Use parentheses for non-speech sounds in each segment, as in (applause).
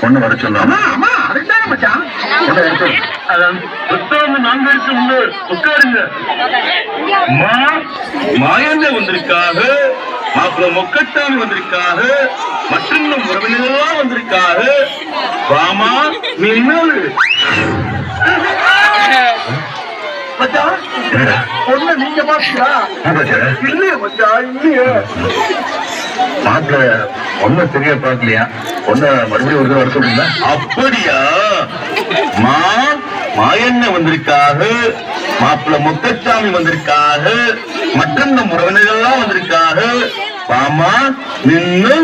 பொண்ணு வர சொல்லலாம் அம்மா அம்மா அதுதானே மச்சான். பொண்ணு வர சொல்லு. அதான் புத்தகம் நாங்க இருக்கு உள்ள உட்காருங்க மாயண்ண வந்திருக்காக மாப்பிள்ள மொக்கட்டாமி வந்திருக்காக மற்றும் நம் உறவினர்கள்லாம் வந்திருக்காக வாமா என்னடா? பொண்ணு நீங்க பாத்தீங்களா? இல்லையே மச்சான் இல்லையே. மாப்பிள்ள ஒன்னும் சரியா பாக்கலையா பொண்ணு மறுபடியும் ஒரு தடவை வர சொல்றீங்களா? அப்படியா? மா மாயண்ண வந்திருக்காக மாப்பிள்ள முத்தச்சாமி வந்திருக்காக மற்றும் நம் உறவினர்கள்லாம் வந்திருக்காக பாமா நின்னு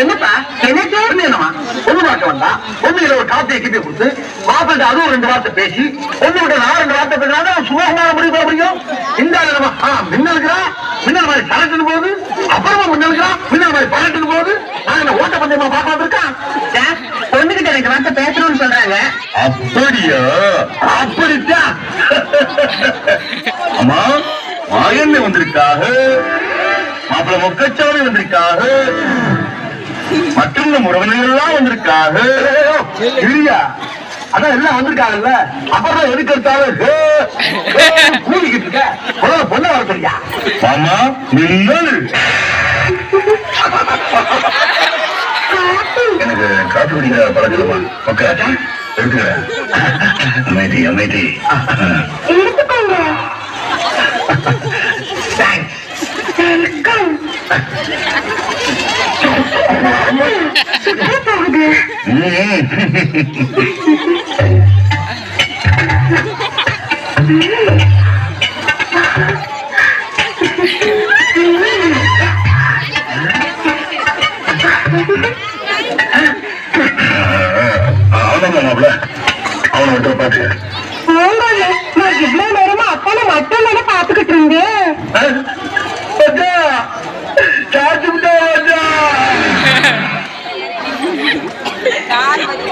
என்னப்பா? எனக்கு? என்னமா பொண்ணு பார்க்க வந்தா பொண்ணு இதை ஒரு காப்பியை கிப்பி கொடுத்து மாப்பிள்ளை அதுவும் ரெண்டு வார்த்தை பேசி விட்ட நான் ரெண்டு வார்த்தை பேசினா சுமூகமான முடிவு பண்ண முடியும். இந்த மின்னலுக்குறா மின்னல் மாதிரி பறட்டுன்னு போகுது. அப்புறமா மின்னலுக்குறா மின்னல் மாதிரி பறட்டுன்னு போகுது. நான் ஓட்ட பந்தயமா பார்க்க வந்திருக்கான்? பொண்ணுகிட்ட ரெண்டு வார்த்தை பேசணும்னு சொல்றாங்க. அப்படியா? அப்படித்தான். அம்மா மாயண்ண வந்திருக்காக. மாப்பிள்ள முக்கச்சாமி வந்திருக்காக. மற்றும் நம் உறவினர்கள்லாம் வந்திருக்காக இல்லையா? அதான் எல்லாம் வந்திருக்காங்கல்ல. அப்புறம் எதுக்கு எடுத்தாலும் கூவிக்கிட்டு இருக்க. பொண்ணை வர சொல்லியா? மாமா நின்னல் எனக்கு காப்பி குடிக்கிற பழக்கமா ஓகே எடுத்துக்கிறேன். அமைதி அமைதி. (laughs) அவனை விட்டு பாத்து ஆமாங்க. நான் இவ்வளவு நேரமா அப்பால மட்டும் தானே சார்ஜ் விட்டா